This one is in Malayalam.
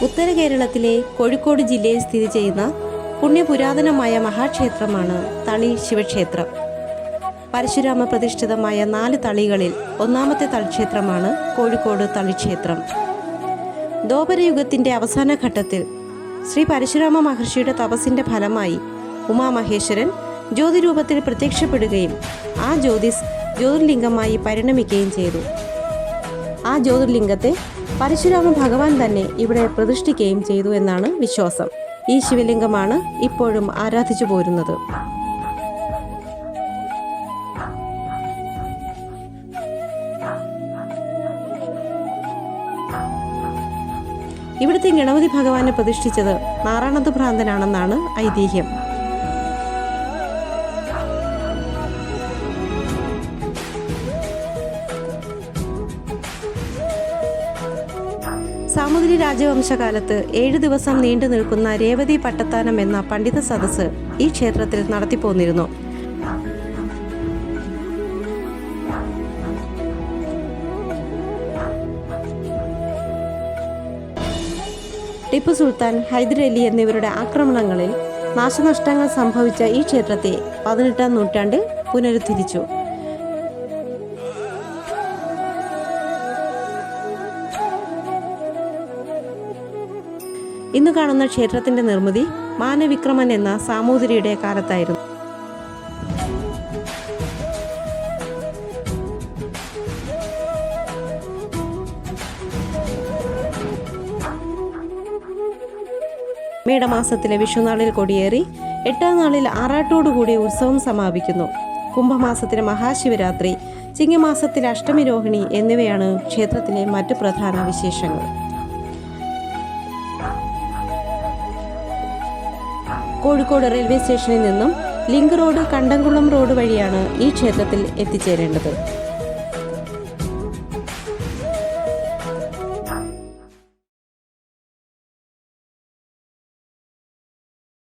ഉത്തര കേരളത്തിലെ കോഴിക്കോട് ജില്ലയിൽ സ്ഥിതി ചെയ്യുന്ന പുണ്യപുരാതനമായ മഹാക്ഷേത്രമാണ് തളി ശിവക്ഷേത്രം. പരശുരാമ പ്രതിഷ്ഠിതമായ നാല് തളികളിൽ ഒന്നാമത്തെ തളിക്ഷേത്രമാണ് കോഴിക്കോട് തളിക്ഷേത്രം. ദോപരയുഗത്തിന്റെ അവസാന ഘട്ടത്തിൽ ശ്രീ പരശുരാമ മഹർഷിയുടെ തപസ്സിന്റെ ഫലമായി ഉമാമഹേശ്വരൻ ജ്യോതിരൂപത്തിൽ പ്രത്യക്ഷപ്പെടുകയും ആ ജ്യോതിസ് ജ്യോതിർലിംഗമായി പരിണമിക്കുകയും ചെയ്തു. ആ ജ്യോതിർലിംഗത്തെ പരശുരാമ ഭഗവാൻ തന്നെ ഇവിടെ പ്രതിഷ്ഠിക്കുകയും ചെയ്തു എന്നാണ് വിശ്വാസം. ഈ ശിവലിംഗമാണ് ഇപ്പോഴും ആരാധിച്ചു പോരുന്നത്. ഇവിടുത്തെ ഗണപതി ഭഗവാനെ പ്രതിഷ്ഠിച്ചത് നാരായണത്ത് ഭ്രാന്തനാണെന്നാണ് ഐതിഹ്യം. സാമൂതിരി രാജവംശകാലത്ത് ഏഴു ദിവസം നീണ്ടു നിൽക്കുന്ന രേവതി പട്ടത്താനം എന്ന പണ്ഡിത സദസ്സ് ഈ ക്ഷേത്രത്തിൽ നടത്തിപ്പോന്നിരുന്നു. ടിപ്പു സുൽത്താൻ ഹൈദരലി എന്നിവരുടെ ആക്രമണങ്ങളിൽ നാശനഷ്ടങ്ങൾ സംഭവിച്ച ഈ ക്ഷേത്രത്തെ പതിനെട്ടാം നൂറ്റാണ്ടിൽ പുനരുദ്ധരിച്ചു. ഇന്ന് കാണുന്ന ക്ഷേത്രത്തിന്റെ നിർമ്മിതി മാനവിക്രമൻ എന്ന സാമൂതിരിയുടെ കാലത്തായിരുന്നു. മേടമാസത്തിലെ വിഷുനാളിൽ കൊടിയേറി എട്ടാം നാളിൽ ആറാട്ടോടുകൂടി ഉത്സവം സമാപിക്കുന്നു. കുംഭമാസത്തിലെ മഹാശിവരാത്രി ചിങ്ങമാസത്തിലെ അഷ്ടമി രോഹിണി എന്നിവയാണ് ക്ഷേത്രത്തിലെ മറ്റു പ്രധാന വിശേഷങ്ങൾ. കോഴിക്കോട് റെയിൽവേ സ്റ്റേഷനിൽ നിന്നും ലിങ്ക് റോഡ് കണ്ടംകുളം റോഡ് വഴിയാണ് ഈ ക്ഷേത്രത്തിൽ എത്തിച്ചേരേണ്ടത്.